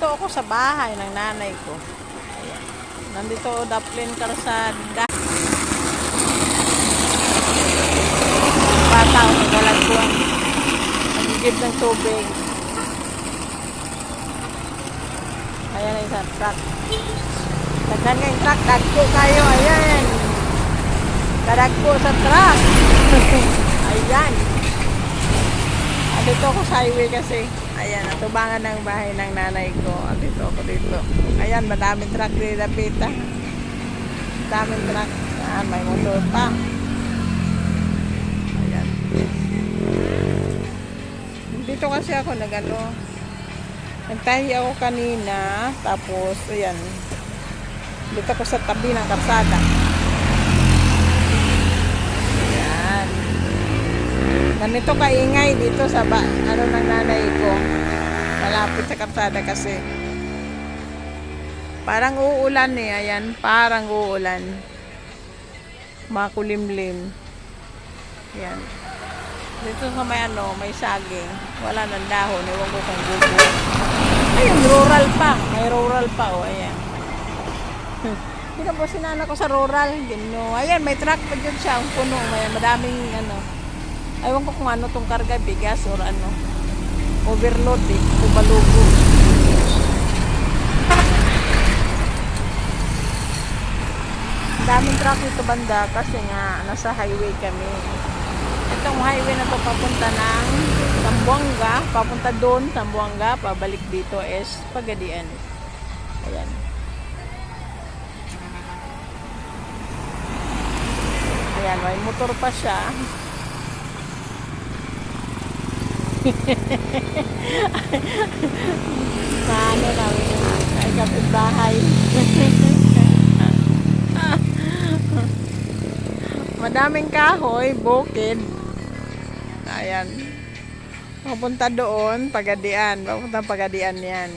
Nandito ako sa bahay ng nanay ko. Ayan. Nandito Daplin Karsada. Bata o nagalagpuan. Nagigib ng tubig. Ayan na isang truck. Tagdan nga yung truck. Dagpo kayo. Ayan. Kadagpo sa truck. Ayan. Andito ako sa highway kasi. Ayan, natubangan ng bahay ng nanay ko. Andito ako dito. Ayan, madaming truck dito, pita. Daming truck. Ayan, may motor pa. Ayan. Dito kasi ako nagano. Nagtahi ako kanina. Tapos, ayan. Dito ako sa tabi ng karsada. Ayan. Ganito kaingay dito sa ba, ano ng nanay ko. Malapit sa kapsada kasi. Parang uulan eh. Ayan, parang uulan. Makulimlim. Ayan. Dito sa may ano, may saging. Wala nang dahon. Ewan ko kung gugo. Ayun, rural pa. May rural pa. O, ayan. Hindi na po sinana ko sa rural. Gino. Ayan, may truck pa dyan siya. Ang puno. May madaming ano. Ewan ko kung ano tong karga, bigas or ano. Overload eh. Kubalugo. Daming truck dito banda kasi nga nasa highway kami. Itong highway na to papunta ng Tambuanga, papunta doon, Tambuanga, pabalik dito is Pagadian. Ayan. Ayan, may motor pa siya. Na ano namin yung ay kapitbahay. Madaming kahoy, bukid. Ayan. Papunta doon, pagadian. Papunta pagadian yan.